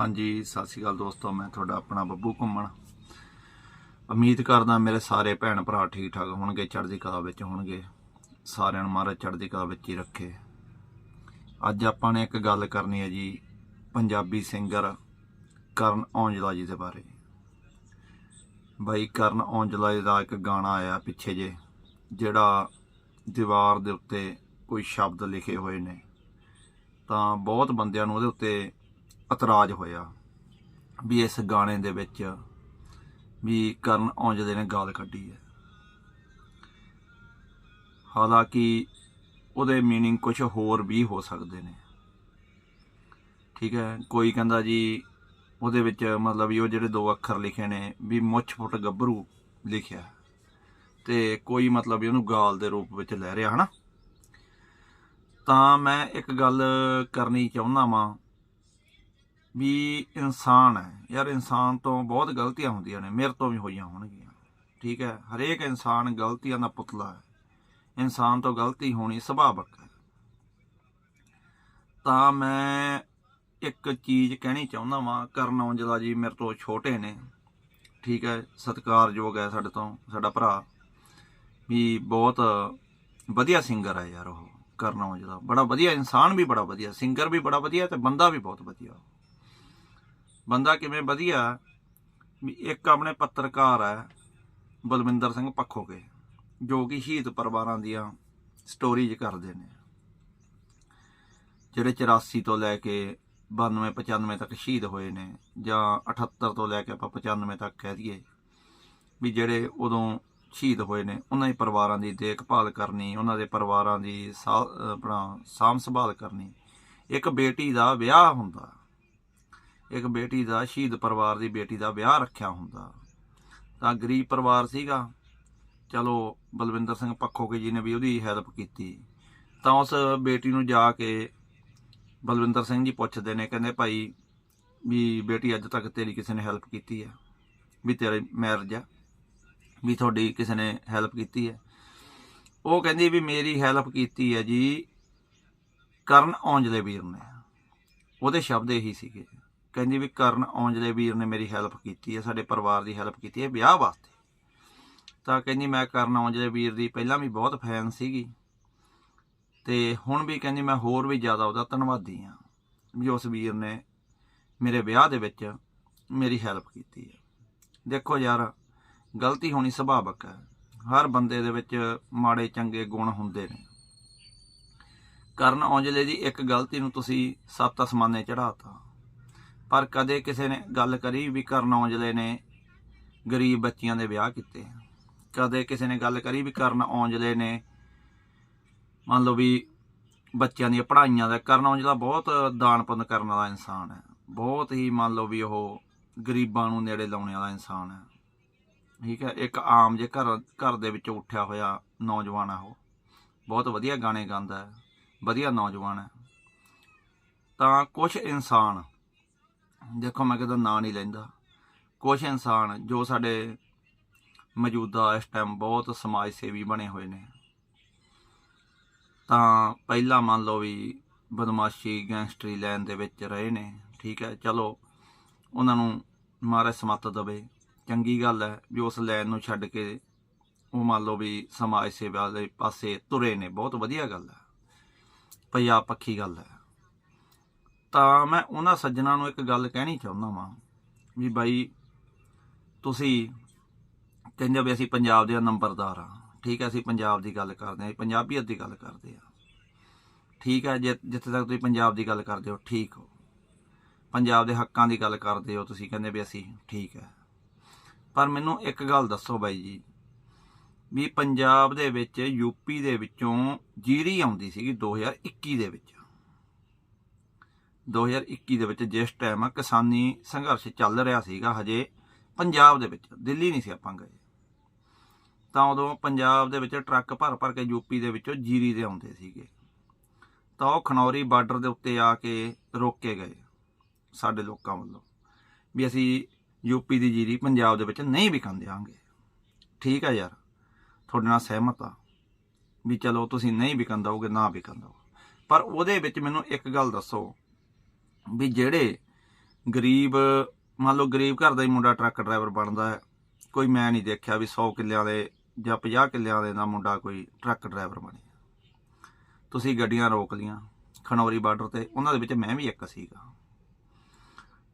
ਹਾਂਜੀ, ਸਤਿ ਸ਼੍ਰੀ ਅਕਾਲ ਦੋਸਤੋ, ਮੈਂ ਤੁਹਾਡਾ ਆਪਣਾ ਬੱਬੂ ਘੁੰਮਣ। ਉਮੀਦ ਕਰਦਾ ਮੇਰੇ ਸਾਰੇ ਭੈਣ ਭਰਾ ਠੀਕ ਠਾਕ ਹੋਣਗੇ, ਚੜ੍ਹਦੀ ਕਲਾ ਵਿੱਚ ਹੋਣਗੇ। ਸਾਰਿਆਂ ਨੂੰ ਮਹਾਰਾਜ ਚੜ੍ਹਦੀ ਕਲਾ ਵਿੱਚ ਹੀ ਰੱਖੇ। ਅੱਜ ਆਪਾਂ ਨੇ ਇੱਕ ਗੱਲ ਕਰਨੀ ਹੈ ਜੀ, ਪੰਜਾਬੀ ਸਿੰਗਰ ਕਰਨ ਔਜਲਾ ਜੀ ਦੇ ਬਾਰੇ। ਬਾਈ, ਕਰਨ ਔਜਲਾ ਜੀ ਦਾ ਇੱਕ ਗਾਣਾ ਆਇਆ ਪਿੱਛੇ ਜੇ, ਜਿਹੜਾ ਦੀਵਾਰ ਦੇ ਉੱਤੇ ਕੋਈ ਸ਼ਬਦ ਲਿਖੇ ਹੋਏ ਨੇ। ਤਾਂ ਬਹੁਤ ਬੰਦਿਆਂ ਨੂੰ ਉਹਦੇ ਉੱਤੇ ਇਤਰਾਜ਼ ਹੋਇਆ ਵੀ ਇਸ ਗਾਣੇ ਦੇ ਵਿੱਚ ਵੀ ਕਰਨ ਔਜਲੇ ਨੇ ਗਾਲ ਕੱਢੀ ਹੈ ਹਾਲਾਂਕਿ ਉਹਦੇ मीनिंग ਕੁਝ ਹੋਰ ਵੀ ਹੋ ਸਕਦੇ ਨੇ ਠੀਕ ਹੈ ਕੋਈ ਕਹਿੰਦਾ ਜੀ ਉਹਦੇ ਵਿੱਚ ਮਤਲਬ ਵੀ ਉਹ ਜਿਹੜੇ ਦੋ ਅੱਖਰ ਲਿਖੇ ਨੇ ਵੀ ਮੁੱਛ ਫੁੱਟ ਗੱਭਰੂ ਲਿਖਿਆ ਤੇ ਕੋਈ ਮਤਲਬ ਵੀ ਉਹਨੂੰ ਗਾਲ ਦੇ ਰੂਪ ਵਿੱਚ ਲੈ ਰਿਹਾ ਹਨਾ ਤਾਂ ਮੈਂ ਇੱਕ ਗੱਲ ਕਰਨੀ ਚਾਹੁੰਦਾ ਵਾਂ ਵੀ ਇਨਸਾਨ ਹੈ। ਯਾਰ ਇਨਸਾਨ ਤੋਂ ਬਹੁਤ ਗਲਤੀਆਂ ਹੁੰਦੀਆਂ ਨੇ, ਮੇਰੇ ਤੋਂ ਵੀ ਹੋਈਆਂ ਹੋਣਗੀਆਂ। ਠੀਕ ਹੈ, ਹਰੇਕ ਇਨਸਾਨ ਗਲਤੀਆਂ ਦਾ ਪੁਤਲਾ ਹੈ। ਇਨਸਾਨ ਤੋਂ ਗਲਤੀ ਹੋਣੀ ਸੁਭਾਵਕ ਹੈ। ਤਾਂ ਮੈਂ ਇੱਕ ਚੀਜ਼ ਕਹਿਣੀ ਚਾਹੁੰਦਾ ਵਾਂ, ਕਰਨ ਔਜਲਾ ਜੀ ਮੇਰੇ ਤੋਂ ਛੋਟੇ ਨੇ। ਠੀਕ ਹੈ, ਸਤਿਕਾਰਯੋਗ ਹੈ ਸਾਡੇ ਤੋਂ, ਸਾਡਾ ਭਰਾ। ਵੀ ਬਹੁਤ ਵਧੀਆ ਸਿੰਗਰ ਹੈ ਯਾਰ ਉਹ, ਕਰਨ ਔਜਲਾ। ਬੜਾ ਵਧੀਆ ਇਨਸਾਨ ਵੀ ਬੜਾ ਵਧੀਆ ਸਿੰਗਰ ਵੀ ਬੜਾ ਵਧੀਆ ਤੇ ਬੰਦਾ ਵੀ ਬਹੁਤ ਵਧੀਆ। ਬੰਦਾ ਕਿਵੇਂ ਵਧੀਆ? ਵੀ ਇੱਕ ਆਪਣੇ ਪੱਤਰਕਾਰ ਹੈ, ਬਲਵਿੰਦਰ ਸਿੰਘ ਪੱਖੋਕੇ, ਜੋ ਕਿ ਸ਼ਹੀਦ ਪਰਿਵਾਰਾਂ ਦੀਆਂ ਸਟੋਰੀਜ਼ ਕਰਦੇ ਨੇ। ਜਿਹੜੇ 84 ਤੋਂ ਲੈ ਕੇ 92 95 ਤੱਕ ਸ਼ਹੀਦ ਹੋਏ ਨੇ, ਜਾਂ 78 ਤੋਂ ਲੈ ਕੇ ਆਪਾਂ 95 ਤੱਕ ਕਹਿ ਦਈਏ, ਵੀ ਜਿਹੜੇ ਉਦੋਂ ਸ਼ਹੀਦ ਹੋਏ ਨੇ, ਉਹਨਾਂ ਦੇ ਪਰਿਵਾਰਾਂ ਦੀ ਦੇਖਭਾਲ ਕਰਨੀ, ਉਹਨਾਂ ਦੇ ਪਰਿਵਾਰਾਂ ਦੀ ਸਾ- ਆਪਣਾ ਸਾਂਭ ਸੰਭਾਲ ਕਰਨੀ, ਇੱਕ ਬੇਟੀ ਦਾ ਵਿਆਹ ਹੁੰਦਾ। ਇੱਕ ਬੇਟੀ ਦਾ, ਸ਼ਹੀਦ ਪਰਿਵਾਰ ਦੀ ਬੇਟੀ ਦਾ ਵਿਆਹ ਰੱਖਿਆ ਹੁੰਦਾ। ਤਾਂ ਗਰੀਬ ਪਰਿਵਾਰ ਸੀਗਾ। ਚਲੋ, ਬਲਵਿੰਦਰ ਸਿੰਘ ਪੱਖੋਕੇ ਜੀ ਨੇ ਵੀ ਉਹਦੀ ਹੈਲਪ ਕੀਤੀ। ਤਾਂ ਉਸ ਬੇਟੀ ਨੂੰ ਜਾ ਕੇ ਬਲਵਿੰਦਰ ਸਿੰਘ ਜੀ ਪੁੱਛਦੇ ਨੇ, ਕਹਿੰਦੇ ਭਾਈ ਵੀ ਬੇਟੀ ਅੱਜ ਤੱਕ ਤੇਰੀ ਕਿਸੇ ਨੇ ਹੈਲਪ ਕੀਤੀ ਹੈ? ਵੀ ਤੇਰੇ ਮੈਰਿਜ ਆ? ਵੀ ਤੁਹਾਡੀ ਕਿਸੇ ਨੇ ਹੈਲਪ ਕੀਤੀ ਹੈ? ਉਹ ਕਹਿੰਦੀ ਵੀ ਮੇਰੀ ਹੈਲਪ ਕੀਤੀ ਹੈ ਜੀ ਕਰਨ ਔਜਲੇ ਵੀਰ ਨੇ। ਉਹਦੇ ਸ਼ਬਦ ਇਹੀ ਸੀਗੇ। ਕਹਿੰਦੀ ਵੀ ਕਰਨ ਔਂਜਲੇ ਵੀਰ ਨੇ ਮੇਰੀ ਹੈਲਪ ਕੀਤੀ ਹੈ, ਸਾਡੇ ਪਰਿਵਾਰ ਦੀ ਹੈਲਪ ਕੀਤੀ ਹੈ ਵਿਆਹ ਵਾਸਤੇ। ਤਾਂ ਕਹਿੰਦੀ ਮੈਂ ਕਰਨ ਔਂਜਲੇ ਵੀਰ ਦੀ ਪਹਿਲਾਂ ਵੀ ਬਹੁਤ ਫੈਨ ਸੀਗੀ। ਤੇ ਹੁਣ ਵੀ ਕਹਿੰਦੀ ਮੈਂ ਹੋਰ ਵੀ ਜ਼ਿਆਦਾ ਉਹਦਾ ਧੰਨਵਾਦੀ ਹਾਂ ਵੀ ਉਸ ਵੀਰ ਨੇ ਮੇਰੇ ਵਿਆਹ ਦੇ ਵਿੱਚ ਮੇਰੀ ਹੈਲਪ ਕੀਤੀ ਹੈ। ਦੇਖੋ ਯਾਰ, ਗਲਤੀ ਹੋਣੀ ਸੁਭਾਵਕ ਹੈ। ਹਰ ਬੰਦੇ ਦੇ ਵਿੱਚ ਮਾੜੇ ਚੰਗੇ ਗੁਣ ਹੁੰਦੇ ਨੇ। ਕਰਨ ਔਜਲੇ ਦੀ ਇੱਕ ਗਲਤੀ ਨੂੰ ਤੁਸੀਂ ਸੱਤ ਅਸਮਾਨੇ ਚੜਾਤਾ ਪਰ ਕਦੇ ਕਿਸੇ ਨੇ ਗੱਲ ਕਰੀ ਵੀ ਕਰਨ ਔਜਲੇ ਨੇ ਗਰੀਬ ਬੱਚੀਆਂ ਦੇ ਵਿਆਹ ਕੀਤੇ ਕਦੇ ਕਿਸੇ ਨੇ ਗੱਲ ਕਰੀ ਵੀ ਕਰਨ ਔਜਲੇ ਨੇ ਮੰਨ ਲਓ ਵੀ ਬੱਚਿਆਂ ਦੀਆਂ ਪੜ੍ਹਾਈਆਂ ਦਾ ਕਰਨ ਔਜਲਾ ਬਹੁਤ ਦਾਨ ਕਰਨ ਵਾਲਾ ਇਨਸਾਨ ਹੈ। ਬਹੁਤ ਹੀ ਮੰਨ ਲਓ ਵੀ ਉਹ ਗਰੀਬਾਂ ਨੂੰ ਨੇੜੇ ਲਾਉਣ ਵਾਲਾ ਇਨਸਾਨ ਹੈ। ਠੀਕ ਹੈ, ਇੱਕ ਆਮ ਜੇ ਘਰ ਘਰ ਦੇ ਵਿੱਚੋਂ ਉੱਠਿਆ ਹੋਇਆ ਨੌਜਵਾਨ ਹੈ ਉਹ। ਬਹੁਤ ਵਧੀਆ ਗਾਣੇ ਗਾਉਂਦਾ ਹੈ, ਵਧੀਆ ਨੌਜਵਾਨ ਹੈ। ਤਾਂ ਕੁਝ ਇਨਸਾਨ ਦੇਖੋ ਮੈਂ ਕਿਤੇ ਨਾਂ ਨਹੀਂ ਲੈਂਦਾ। ਕੁਝ ਇਨਸਾਨ ਜੋ ਸਾਡੇ ਮੌਜੂਦਾ ਇਸ ਟਾਈਮ ਬਹੁਤ ਸਮਾਜ ਸੇਵੀ ਬਣੇ ਹੋਏ ਨੇ। ਤਾਂ ਪਹਿਲਾਂ ਮੰਨ ਲਓ ਵੀ ਬਦਮਾਸ਼ੀ ਗੈਂਗਸਟਰੀ ਲਾਈਨ ਦੇ ਵਿੱਚ ਰਹੇ ਨੇ, ਠੀਕ ਹੈ, ਚਲੋ, ਉਹਨਾਂ ਨੂੰ ਮਾਰੇ ਸਮੱਤ ਦਵੇ। ਚੰਗੀ ਗੱਲ ਹੈ ਵੀ ਉਸ ਲਾਈਨ ਨੂੰ ਛੱਡ ਕੇ ਉਹ ਮੰਨ ਲਓ ਵੀ ਸਮਾਜ ਸੇਵਾ ਦੇ ਪਾਸੇ ਤੁਰੇ ਨੇ, ਬਹੁਤ ਵਧੀਆ ਗੱਲ ਹੈ। ਪੰਜਾਬ ਪੱਖੀ ਗੱਲ ਹੈ। ਤਾਂ ਮੈਂ ਉਹਨਾਂ ਸੱਜਣਾ ਨੂੰ ਇੱਕ ਗੱਲ ਕਹਿਣੀ ਚਾਹੁੰਦਾ ਵਾਂ ਵੀ ਬਾਈ ਤੁਸੀਂ ਕਹਿੰਦੇ ਵੀ ਅਸੀਂ ਪੰਜਾਬ ਦੇ ਨੰਬਰਦਾਰ ਆ ਠੀਕ ਹੈ, ਅਸੀਂ ਪੰਜਾਬ ਦੀ ਗੱਲ ਕਰਦੇ ਹਾਂ ਪੰਜਾਬੀਅਤ ਦੀ ਗੱਲ ਕਰਦੇ ਆ ਠੀਕ ਹੈ ਜਿੱਥੇ ਤੱਕ ਤੁਸੀਂ ਪੰਜਾਬ ਦੀ ਗੱਲ ਕਰਦੇ ਹੋ, ਠੀਕ ਹੋ। ਪੰਜਾਬ ਦੇ ਹੱਕਾਂ ਦੀ ਗੱਲ ਕਰਦੇ ਹੋ, ਤੁਸੀਂ ਕਹਿੰਦੇ ਵੀ ਅਸੀਂ ਠੀਕ ਹੈ। ਪਰ ਮੈਨੂੰ ਇੱਕ ਗੱਲ ਦੱਸੋ ਬਾਈ ਜੀ, ਵੀ ਪੰਜਾਬ ਦੇ ਵਿੱਚ ਯੂਪੀ ਦੇ ਵਿੱਚੋਂ ਜੀਰੀ ਆਉਂਦੀ ਸੀਗੀ 2021 ਦੇ ਵਿੱਚ। 2021 ਦੇ ਵਿੱਚ ਜਿਸ ਟਾਈਮ ਕਿਸਾਨੀ ਸੰਘਰਸ਼ ਚੱਲ ਰਿਹਾ ਸੀਗਾ, ਹਜੇ ਪੰਜਾਬ ਦੇ ਵਿੱਚ, ਦਿੱਲੀ ਨਹੀਂ ਸੀ ਆਪਾਂ ਗਏ। ਤਾਂ ਉਦੋਂ ਪੰਜਾਬ ਦੇ ਵਿੱਚ ਟਰੱਕ ਭਰ ਭਰ ਕੇ ਯੂਪੀ ਦੇ ਵਿੱਚੋਂ ਜੀਰੀ ਦੇ ਆਉਂਦੇ ਸੀਗੇ। ਤਾਂ ਉਹ ਖਨੌਰੀ ਬਾਰਡਰ ਦੇ ਉੱਤੇ ਆ ਕੇ ਰੋਕੇ ਗਏ ਸਾਡੇ ਲੋਕਾਂ ਵੱਲੋਂ ਵੀ ਅਸੀਂ ਯੂਪੀ ਦੀ ਜੀਰੀ ਪੰਜਾਬ ਦੇ ਵਿੱਚ ਨਹੀਂ ਵਿਕਣ ਦਿਆਂਗੇ ਠੀਕ ਹੈ ਯਾਰ, ਤੁਹਾਡੇ ਨਾਲ ਸਹਿਮਤ ਆ ਵੀ ਚਲੋ ਤੁਸੀਂ ਨਹੀਂ ਵਿਕਣ ਦਓਗੇ ਨਾ ਵਿਕਣ ਦਿਓ ਪਰ ਉਹਦੇ ਵਿੱਚ ਮੈਨੂੰ ਇੱਕ ਗੱਲ ਦੱਸੋ ਵੀ ਜਿਹੜੇ ਗਰੀਬ, ਮੰਨ ਲਓ ਗਰੀਬ ਘਰ ਦਾ ਹੀ ਮੁੰਡਾ ਟਰੱਕ ਡਰਾਈਵਰ ਬਣਦਾ ਹੈ, ਕੋਈ ਮੈਂ ਨਹੀਂ ਦੇਖਿਆ ਵੀ 100 ਕਿੱਲਿਆਂ ਦੇ ਜਾਂ 50 ਕਿੱਲਿਆਂ ਦੇ ਦਾ ਮੁੰਡਾ ਕੋਈ ਟਰੱਕ ਡਰਾਈਵਰ ਬਣੇ। ਤੁਸੀਂ ਗੱਡੀਆਂ ਰੋਕ ਲੀਆਂ, ਖਨੌਰੀ ਬਾਰਡਰ ਤੇ, ਉਹਨਾਂ ਦੇ ਵਿੱਚ ਮੈਂ ਵੀ ਇੱਕ ਸੀਗਾ।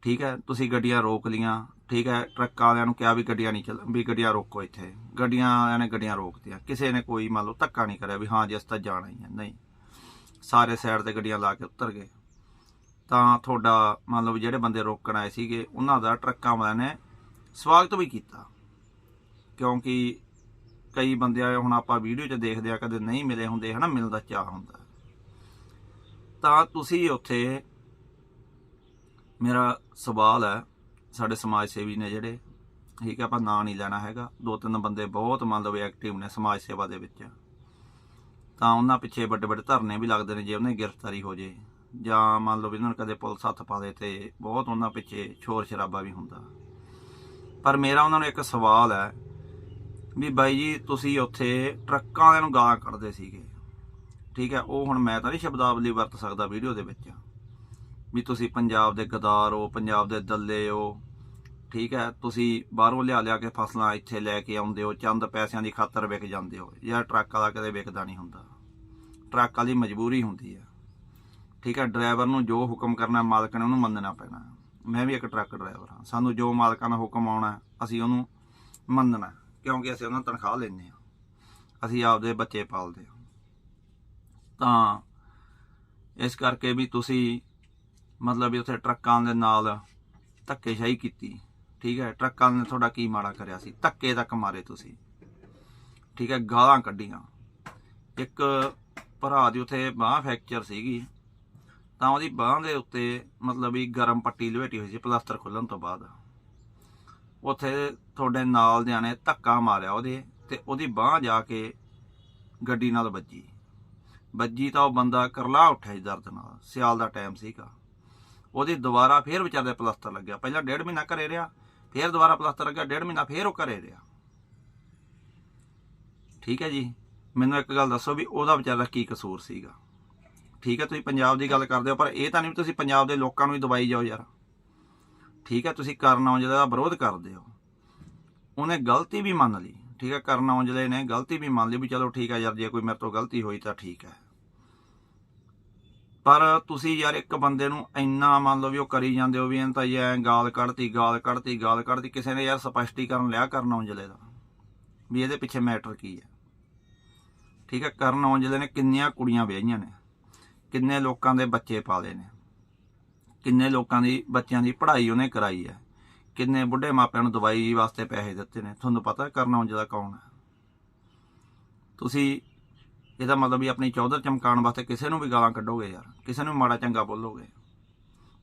ਠੀਕ ਹੈ, ਤੁਸੀਂ ਗੱਡੀਆਂ ਰੋਕ ਲੀਆਂ, ਠੀਕ ਹੈ, ਟਰੱਕ ਵਾਲਿਆਂ ਨੂੰ ਕਿਹਾ ਵੀ ਗੱਡੀਆਂ ਨਹੀਂ ਚੱਲ, ਵੀ ਗੱਡੀਆਂ ਰੋਕੋ ਇੱਥੇ। ਗੱਡੀਆਂ ਵਾਲਿਆਂ ਨੇ ਗੱਡੀਆਂ ਰੋਕਤੀਆਂ ਕਿਸੇ ਨੇ ਕੋਈ ਮੰਨ ਲਓ ਧੱਕਾ ਨਹੀਂ ਕਰਿਆ ਵੀ ਹਾਂ ਜੀ ਅਸੀਂ ਤਾਂ ਜਾਣਾ ਹੀ ਹੈ, ਨਹੀਂ। ਸਾਰੇ ਸਾਈਡ ਤੇ ਗੱਡੀਆਂ ਲਾ ਕੇ ਉਤਰ ਗਏ। ਤਾਂ ਤੁਹਾਡਾ ਮਤਲਬ ਜਿਹੜੇ ਬੰਦੇ ਰੋਕਣ ਆਏ ਸੀਗੇ, ਉਹਨਾਂ ਦਾ ਟਰੱਕਾਂ ਵਾਲਿਆਂ ਨੇ ਸਵਾਗਤ ਵੀ ਕੀਤਾ। ਕਿਉਂਕਿ ਕਈ ਬੰਦੇ ਆਏ, ਹੁਣ ਆਪਾਂ ਵੀਡੀਓ 'ਚ ਦੇਖਦੇ ਆ, ਕਦੇ ਨਹੀਂ ਮਿਲੇ ਹੁੰਦੇ, ਹਨਾ ਮਿਲਦਾ ਚਾਹ ਹੁੰਦਾ। ਤਾਂ ਤੁਸੀਂ ਉੱਥੇ, ਮੇਰਾ ਸਵਾਲ ਹੈ, ਸਾਡੇ ਸਮਾਜ ਸੇਵੀ ਨੇ ਜਿਹੜੇ, ਠੀਕ ਹੈ, ਆਪਾਂ ਨਾਂ ਨਹੀਂ ਲੈਣਾ ਹੈਗਾ। ਦੋ ਤਿੰਨ ਬੰਦੇ ਬਹੁਤ ਮੰਨ ਲਓ ਐਕਟਿਵ ਨੇ ਸਮਾਜ ਸੇਵਾ ਦੇ ਵਿੱਚ। ਤਾਂ ਉਹਨਾਂ ਪਿੱਛੇ ਵੱਡੇ ਵੱਡੇ ਧਰਨੇ ਵੀ ਲੱਗਦੇ ਨੇ, ਜੇ ਉਹਨੇ ਗ੍ਰਿਫਤਾਰੀ ਹੋ ਜੇ। ਜਾਂ ਮੰਨ ਲਓ ਵੀ ਉਹਨਾਂ ਨੂੰ ਕਦੇ ਪੁਲਿਸ ਹੱਥ ਪਾ ਦੇ ਤੇ ਬਹੁਤ ਉਹਨਾਂ ਪਿੱਛੇ ਸ਼ੋਰ ਸ਼ਰਾਬਾ ਵੀ ਹੁੰਦਾ। ਪਰ ਮੇਰਾ ਉਹਨਾਂ ਨੂੰ ਇੱਕ ਸਵਾਲ ਹੈ ਵੀ ਬਾਈ ਜੀ, ਤੁਸੀਂ ਉੱਥੇ ਟਰੱਕਾਂ ਵਾਲਿਆਂ ਨੂੰ ਗਾਲਾਂ ਕੱਢਦੇ ਸੀਗੇ। ਠੀਕ ਹੈ, ਉਹ ਹੁਣ ਮੈਂ ਤਾਂ ਨਹੀਂ ਸ਼ਬਦਾਵਲੀ ਵਰਤ ਸਕਦਾ ਵੀਡੀਓ ਦੇ ਵਿੱਚ। ਵੀ ਤੁਸੀਂ ਪੰਜਾਬ ਦੇ ਗਦਾਰ ਹੋ, ਪੰਜਾਬ ਦੇ ਦੱਲੇ ਹੋ। ਠੀਕ ਹੈ, ਤੁਸੀਂ ਬਾਹਰੋਂ ਲਿਆ ਲਿਆ ਕੇ ਫਸਲਾਂ ਇੱਥੇ ਲੈ ਕੇ ਆਉਂਦੇ ਹੋ, ਚੰਦ ਪੈਸਿਆਂ ਦੀ ਖਾਤਰ ਵਿਕ ਜਾਂਦੇ ਹੋ ਯਾਰ ਟਰੱਕ ਵਾਲਾ ਕਦੇ ਵਿਕਦਾ ਨਹੀਂ ਹੁੰਦਾ। ਟਰੱਕ ਵਾਲੀ ਮਜਬੂਰੀ ਹੁੰਦੀ ਹੈ। ਠੀਕ ਹੈ ਡਰਾਈਵਰ ਨੂੰ ਜੋ ਹੁਕਮ ਕਰਨਾ ਮਾਲਕ ਨੇ ਉਹਨੂੰ ਮੰਨਣਾ ਪੈਣਾ ਮੈਂ ਵੀ ਇੱਕ ਟਰੱਕ ਡਰਾਈਵਰ ਹਾਂ। ਸਾਨੂੰ ਜੋ ਮਾਲਕਾਂ ਦਾ ਹੁਕਮ ਆਉਣਾ ਅਸੀਂ ਉਹਨੂੰ ਮੰਨਣਾ ਕਿਉਂਕਿ ਅਸੀਂ ਉਹਨਾਂ ਤੋਂ ਤਨਖਾਹ ਲੈਂਦੇ ਹਾਂ। ਅਸੀਂ ਆਪਦੇ ਬੱਚੇ ਪਾਲਦੇ ਹਾਂ। ਤਾਂ ਇਸ ਕਰਕੇ ਵੀ ਤੁਸੀਂ ਮਤਲਬ ਵੀ ਉੱਥੇ ਟਰੱਕਾਂ ਦੇ ਨਾਲ ਧੱਕੇਸ਼ਾਹੀ ਕੀਤੀ। ਠੀਕ ਹੈ, ਟਰੱਕਾਂ ਨੇ ਤੁਹਾਡਾ ਕੀ ਮਾੜਾ ਕਰਿਆ ਸੀ? ਧੱਕੇ ਤੱਕ ਮਾਰੇ ਤੁਸੀਂ। ਠੀਕ ਹੈ, ਗਾਲਾਂ ਕੱਢੀਆਂ। ਇੱਕ ਭਰਾ ਦੀ ਉੱਥੇ ਬਾਹ ਫ੍ਰੈਕਚਰ ਸੀਗੀ। ਤਾਂ ਉਹਦੀ ਬਾਹ ਦੇ ਉੱਤੇ ਮਤਲਬ ਵੀ ਗਰਮ ਪੱਟੀ ਲਵੇਟੀ ਹੋਈ ਸੀ, ਪਲਾਸਟਰ ਖੁੱਲਣ ਤੋਂ ਬਾਅਦ। ਉੱਥੇ ਤੁਹਾਡੇ ਨਾਲ ਦਿਆਂ ਨੇ ਧੱਕਾ ਮਾਰਿਆ ਉਹਦੇ ਤੇ ਉਹਦੀ ਬਾਹ ਜਾ ਕੇ ਗੱਡੀ ਨਾਲ ਵੱਜੀ। ਵੱਜੀ ਤਾਂ ਉਹ ਬੰਦਾ ਕਰਲਾ ਉੱਠਿਆ ਸੀ ਦਰਦ ਨਾਲ, ਸਿਆਲ ਦਾ ਟਾਈਮ ਸੀਗਾ। ਉਹਦੀ ਦੁਬਾਰਾ ਫੇਰ ਵਿਚਾਰੇ ਦੇ ਪਲਾਸਟਰ ਲੱਗਿਆ। ਪਹਿਲਾਂ ਡੇਢ ਮਹੀਨਾ ਘਰੇ ਰਿਹਾ, ਫੇਰ ਦੁਬਾਰਾ ਪਲਾਸਟਰ ਲੱਗਿਆ, ਡੇਢ ਮਹੀਨਾ ਫੇਰ ਉਹ ਘਰੇ ਰਿਹਾ। ਠੀਕ ਹੈ ਜੀ? ਮੈਨੂੰ ਇੱਕ ਗੱਲ ਦੱਸੋ ਵੀ ਉਹਦਾ ਵਿਚਾਰਾ ਦਾ ਕੀ ਕਸੂਰ ਸੀਗਾ? ਠੀਕ ਹੈ, ਤੁਸੀਂ ਪੰਜਾਬ ਦੀ ਗੱਲ ਕਰਦੇ ਹੋ, ਪਰ ਇਹ ਤਾਂ ਨਹੀਂ ਵੀ ਤੁਸੀਂ ਪੰਜਾਬ ਦੇ ਲੋਕਾਂ ਨੂੰ ਹੀ ਦਬਾਈ ਜਾਓ ਯਾਰ। ਠੀਕ ਹੈ, ਤੁਸੀਂ ਕਰਨ ਔਜਲੇ ਦਾ ਵਿਰੋਧ ਕਰਦੇ ਹੋ। ਉਹਨੇ ਗਲਤੀ ਵੀ ਮੰਨ ਲਈ, ਠੀਕ ਹੈ, ਕਰਨ ਔਜਲੇ ਨੇ ਗਲਤੀ ਵੀ ਮੰਨ ਲਈ ਵੀ ਚਲੋ ਠੀਕ ਹੈ ਯਾਰ, ਜੇ ਕੋਈ ਮੇਰੇ ਤੋਂ ਗਲਤੀ ਹੋਈ ਤਾਂ ਠੀਕ ਹੈ। ਪਰ ਤੁਸੀਂ ਯਾਰ ਇੱਕ ਬੰਦੇ ਨੂੰ ਇੰਨਾ ਮੰਨ ਲਓ ਵੀ ਉਹ ਕਰੀ ਜਾਂਦੇ ਹੋ ਵੀ ਇਹਨਾਂ ਤਾਂ ਐ ਗਾਲ ਕੱਢਤੀ ਗਾਲ ਕੱਢਤੀ ਗਾਲ ਕੱਢਤੀ, ਕਿਸੇ ਨੇ ਯਾਰ ਸਪਸ਼ਟੀਕਰਨ ਲਿਆ ਕਰਨ ਔਜਲੇ ਦਾ, ਵੀ ਇਹਦੇ ਪਿੱਛੇ ਮੈਟਰ ਕੀ ਹੈ। ਠੀਕ ਹੈ, ਕਰਨ ਔਜਲੇ ਨੇ ਕਿੰਨੀਆਂ ਕੁੜੀਆਂ ਵਿਆਹੀਆਂ ਨੇ। ਕਿੰਨੇ ਲੋਕਾਂ ਦੇ ਬੱਚੇ ਪਾਲੇ ਨੇ? ਕਿੰਨੇ ਲੋਕਾਂ ਦੀ, ਬੱਚਿਆਂ ਦੀ ਪੜ੍ਹਾਈ ਉਹਨੇ ਕਰਾਈ ਹੈ? ਕਿੰਨੇ ਬੁੱਢੇ ਮਾਪਿਆਂ ਨੂੰ ਦਵਾਈ ਵਾਸਤੇ ਪੈਸੇ ਦਿੱਤੇ ਨੇ? ਤੁਹਾਨੂੰ ਪਤਾ ਕਰਨਾ ਉਂਝ ਦਾ ਕੌਣ ਹੈ? ਤੁਸੀਂ, ਇਹਦਾ ਮਤਲਬ ਵੀ ਆਪਣੀ ਚੌਧਰ ਚਮਕਾਉਣ ਵਾਸਤੇ ਕਿਸੇ ਨੂੰ ਵੀ ਗਾਲਾਂ ਕੱਢੋਗੇ ਯਾਰ? ਕਿਸੇ ਨੂੰ ਮਾੜਾ ਚੰਗਾ ਬੋਲੋਗੇ?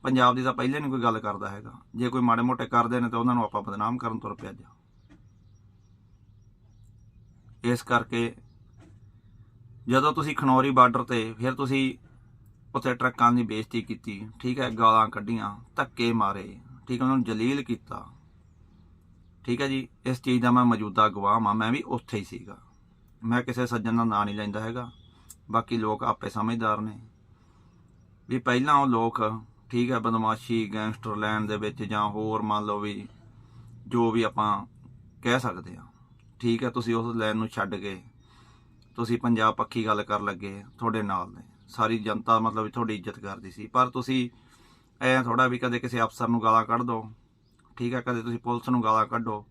ਪੰਜਾਬ ਦੀ ਤਾਂ ਪਹਿਲੇ ਨਹੀਂ ਕੋਈ ਗੱਲ ਕਰਦਾ ਹੈਗਾ। ਜੇ ਕੋਈ ਮਾੜੇ ਮੋਟੇ ਕਰਦੇ ਨੇ ਤਾਂ ਉਹਨਾਂ ਨੂੰ ਆਪਾਂ ਬਦਨਾਮ ਕਰਨ ਤੁਰ ਪਿਆ ਜਾ ਇਸ ਕਰਕੇ ਜਦੋਂ ਤੁਸੀਂ ਖਨੌਰੀ ਬਾਰਡਰ ਤੇ, ਫਿਰ ਤੁਸੀਂ ਉੱਥੇ ਟਰੱਕਾਂ ਦੀ ਬੇਇੱਜ਼ਤੀ ਕੀਤੀ, ਠੀਕ ਹੈ, ਗਾਲਾਂ ਕੱਢੀਆਂ, ਧੱਕੇ ਮਾਰੇ, ਠੀਕ ਹੈ, ਉਹਨਾਂ ਨੂੰ ਜਲੀਲ ਕੀਤਾ। ਠੀਕ ਹੈ ਜੀ, ਇਸ ਚੀਜ਼ ਦਾ ਮੈਂ ਮੌਜੂਦਾ ਗਵਾਹ ਹਾਂ ਮੈਂ ਵੀ ਉੱਥੇ ਹੀ ਸੀਗਾ। ਮੈਂ ਕਿਸੇ ਸੱਜਣ ਦਾ ਨਾਂ ਨਹੀਂ ਲੈਂਦਾ ਹੈਗਾ, ਬਾਕੀ ਲੋਕ ਆਪੇ ਸਮਝਦਾਰ ਨੇ। ਵੀ ਪਹਿਲਾਂ ਉਹ ਲੋਕ, ਠੀਕ ਹੈ, ਬਦਮਾਸ਼ੀ, ਗੈਂਗਸਟਰ ਲੈਂਡ ਦੇ ਵਿੱਚ ਜਾਂ ਹੋਰ ਮੰਨ ਲਓ ਵੀ ਜੋ ਵੀ ਆਪਾਂ ਕਹਿ ਸਕਦੇ ਆ ਠੀਕ ਹੈ, ਤੁਸੀਂ ਉਸ ਲਾਈਨ ਨੂੰ ਛੱਡ ਕੇ ਤੁਸੀਂ ਪੰਜਾਬ ਪੱਖੀ ਗੱਲ ਕਰਨ ਲੱਗੇ, ਤੁਹਾਡੇ ਨਾਲ ਨੇ। ਸਾਰੀ ਜਨਤਾ ਮਤਲਬ ਵੀ ਤੁਹਾਡੀ ਇੱਜ਼ਤ ਕਰਦੀ ਸੀ। ਪਰ ਤੁਸੀਂ ਐ ਥੋੜਾ ਵੀ ਕਦੇ ਕਿਸੇ ਅਫਸਰ ਨੂੰ ਗਾਲਾਂ ਕੱਢ ਦੋ। ਠੀਕ ਹੈ ਕਦੇ ਤੁਸੀਂ ਪੁਲਿਸ ਨੂੰ ਗਾਲਾਂ ਕੱਢੋ।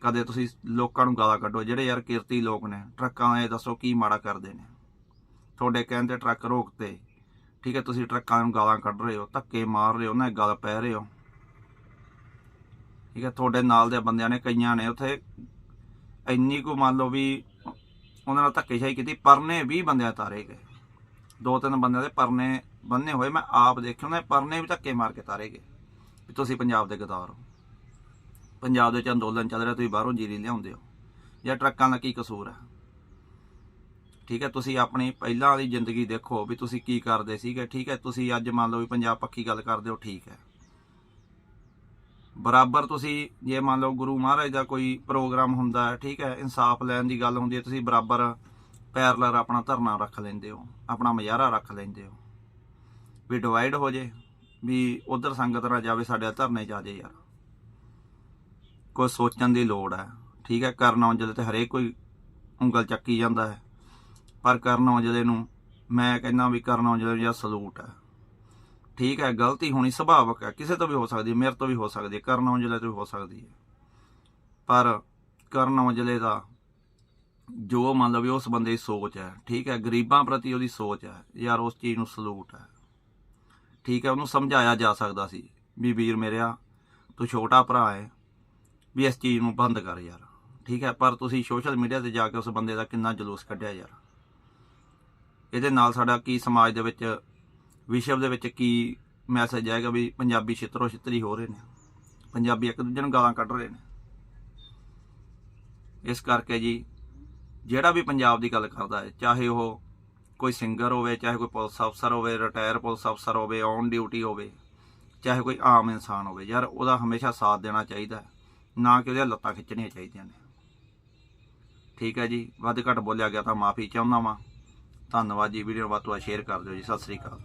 ਕਦੇ ਤੁਸੀਂ ਲੋਕਾਂ ਨੂੰ ਗਾਲਾਂ ਕੱਢੋ। ਜਿਹੜੇ ਯਾਰ ਕਿਰਤੀ ਲੋਕ ਨੇ, ਟਰੱਕਾਂ ਇਹ ਦੱਸੋ ਕੀ ਮਾੜਾ ਕਰਦੇ ਨੇ। ਤੁਹਾਡੇ ਕਹਿੰਦੇ ਟਰੱਕ ਰੋਕਤੇ। ਠੀਕ ਹੈ ਤੁਸੀਂ ਟਰੱਕਾਂ ਨੂੰ ਗਾਲਾਂ ਕੱਢ ਰਹੇ ਹੋ, ਧੱਕੇ ਮਾਰ ਰਹੇ ਹੋ, ਉਹਨਾਂ ਦੀ ਗੱਲ ਪੈ ਰਹੇ ਹੋ। ਠੀਕ ਹੈ ਤੁਹਾਡੇ ਨਾਲ ਦੇ ਬੰਦਿਆਂ ਨੇ ਕਈਆਂ ਨੇ ਉੱਥੇ ਇੰਨੀ ਕੁ ਮੰਨ ਲਓ ਵੀ ਉਹਨਾਂ ਨਾਲ ਧੱਕੇਸ਼ਾਹੀ ਕੀਤੀ, ਪਰਨੇ 20 ਬੰਦਿਆਂ ਤਾਰੇ ਗਏ। ਦੋ ਤਿੰਨ ਬੰਦਿਆਂ ਦੇ ਪਰਨੇ ਬੰਨੇ ਹੋਏ, ਮੈਂ ਆਪ ਦੇਖੇ ਉਹਨਾਂ ਦੇ ਪਰਨੇ ਵੀ ਧੱਕੇ ਮਾਰ ਕੇ ਤਾਰੇ ਗਏ ਵੀ ਤੁਸੀਂ ਪੰਜਾਬ ਦੇ ਗਦਾਰ ਹੋ। ਪੰਜਾਬ ਦੇ ਵਿੱਚ ਅੰਦੋਲਨ ਚੱਲ ਰਿਹਾ, ਤੁਸੀਂ ਬਾਹਰੋਂ ਜੀਰੀ ਲਿਆਉਂਦੇ ਹੋ। ਜਾਂ ਟਰੱਕਾਂ ਦਾ ਕੀ ਕਸੂਰ ਹੈ? ਠੀਕ ਹੈ, ਤੁਸੀਂ ਆਪਣੀ ਪਹਿਲਾਂ ਵਾਲੀ ਜ਼ਿੰਦਗੀ ਦੇਖੋ ਵੀ ਤੁਸੀਂ ਕੀ ਕਰਦੇ ਸੀਗੇ, ਠੀਕ ਹੈ, ਤੁਸੀਂ ਅੱਜ ਮੰਨ ਲਓ ਵੀ ਪੰਜਾਬ ਪੱਖੀ ਗੱਲ ਕਰਦੇ ਹੋ, ਠੀਕ ਹੈ। ਬਰਾਬਰ ਤੁਸੀਂ ਜੇ ਮੰਨ ਲਓ ਗੁਰੂ ਮਹਾਰਾਜ ਦਾ ਕੋਈ ਪ੍ਰੋਗਰਾਮ ਹੁੰਦਾ ਹੈ, ਠੀਕ ਹੈ, ਇਨਸਾਫ ਲੈਣ ਦੀ ਗੱਲ ਹੁੰਦੀ ਹੈ, ਤੁਸੀਂ ਬਰਾਬਰ ਪੈਰਲਰ ਆਪਣਾ ਧਰਨਾ ਰੱਖ ਲੈਂਦੇ ਹੋ, ਆਪਣਾ ਮਜ਼ਾਰਾ ਰੱਖ ਲੈਂਦੇ ਹੋ। ਵੀ ਡਿਵਾਈਡ ਹੋ ਜੇ, ਵੀ ਉਧਰ ਸੰਗਤ ਨਾ ਜਾਵੇ, ਸਾਡੇ ਧਰਨੇ ਚ ਆ ਜਾਏ ਯਾਰ। ਕੋਈ ਸੋਚਣ ਦੀ ਲੋੜ ਹੈ, ਠੀਕ ਹੈ, ਕਰਨ ਔਜਲੇ ਤੇ ਹਰੇਕ ਕੋਈ ਉਂਗਲ ਚੱਕੀ ਜਾਂਦਾ ਹੈ। ਪਰ ਕਰਨ ਔਜਲੇ ਨੂੰ ਮੈਂ ਕਹਿੰਦਾ ਵੀ ਕਰਨ ਔਜਲੇ ਜਾਂ ਸਲੂਟ ਹੈ, ਠੀਕ ਹੈ, ਗਲਤੀ ਹੋਣੀ ਸੁਭਾਵਕ ਹੈ, ਕਿਸੇ ਤੋਂ ਵੀ ਹੋ ਸਕਦੀ ਹੈ, ਮੇਰੇ ਤੋਂ ਵੀ ਹੋ ਸਕਦੀ ਹੈ, ਕਰਨ ਔਜਲੇ ਤੋਂ ਵੀ ਹੋ ਸਕਦੀ ਹੈ। ਪਰ ਕਰਨ ਔਜਲੇ ਦਾ ਜੋ ਮੰਨ ਲਓ ਵੀ ਉਸ ਬੰਦੇ ਦੀ ਸੋਚ ਹੈ, ਠੀਕ ਹੈ, ਗਰੀਬਾਂ ਪ੍ਰਤੀ ਉਹਦੀ ਸੋਚ ਹੈ, ਯਾਰ ਉਸ ਚੀਜ਼ ਨੂੰ ਸਲੂਟ ਹੈ। ਠੀਕ ਹੈ, ਉਹਨੂੰ ਸਮਝਾਇਆ ਜਾ ਸਕਦਾ ਸੀ ਵੀ ਵੀਰ ਮੇਰਿਆ, ਤੂੰ ਛੋਟਾ ਭਰਾ ਹੈ, ਵੀ ਇਸ ਚੀਜ਼ ਨੂੰ ਬੰਦ ਕਰ ਯਾਰ। ਠੀਕ ਹੈ, ਪਰ ਤੁਸੀਂ ਸੋਸ਼ਲ ਮੀਡੀਆ ਤੇ ਜਾ ਕੇ ਉਸ ਬੰਦੇ ਦਾ ਕਿੰਨਾ ਜਲੂਸ ਕੱਢਿਆ ਯਾਰ। ਇਹਦੇ ਨਾਲ ਸਾਡਾ ਕੀ ਸਮਾਜ ਦੇ ਵਿੱਚ, ਵਿਸ਼ਵ ਦੇ ਵਿੱਚ ਕੀ ਮੈਸੇਜ ਜਾਏਗਾ ਵੀ ਪੰਜਾਬੀ ਛਿੱਤਰੋ ਛਿੱਤਰੀ ਹੋ ਰਹੇ ਨੇ, ਪੰਜਾਬੀ ਇੱਕ ਦੂਜੇ ਨੂੰ ਗਾਲਾਂ ਕੱਢ ਰਹੇ ਨੇ। ਇਸ ਕਰਕੇ ਜੀ ਜਿਹੜਾ ਵੀ ਪੰਜਾਬ ਦੀ ਗੱਲ ਕਰਦਾ ਹੈ, ਚਾਹੇ ਉਹ ਕੋਈ ਸਿੰਗਰ ਹੋਵੇ, ਚਾਹੇ ਕੋਈ ਪੁਲਿਸ ਅਫਸਰ ਹੋਵੇ ਰਿਟਾਇਰ ਪੁਲਿਸ ਅਫਸਰ ਹੋਵੇ ਔਨ ਡਿਊਟੀ ਹੋਵੇ, ਚਾਹੇ ਕੋਈ ਆਮ ਇਨਸਾਨ ਹੋਵੇ, ਯਾਰ ਉਹਦਾ ਹਮੇਸ਼ਾ ਸਾਥ ਦੇਣਾ ਚਾਹੀਦਾ ਨਾ ਕਿ ਉਹਦੀਆਂ ਲੱਤਾਂ ਖਿੱਚਣੀਆਂ ਚਾਹੀਦੀਆਂ ਨੇ। ਠੀਕ ਹੈ ਜੀ, ਵੱਧ ਘੱਟ ਬੋਲਿਆ ਗਿਆ ਤਾਂ ਮਾਫੀ ਚਾਹੁੰਦਾ ਵਾਂ। ਧੰਨਵਾਦ ਜੀ, ਵੀਡੀਓ ਵੱਧ ਤੋਂ ਵੱਧ ਸ਼ੇਅਰ ਕਰ ਦਿਓ ਜੀ, ਸਤਿ ਸ੍ਰੀ ਅਕਾਲ।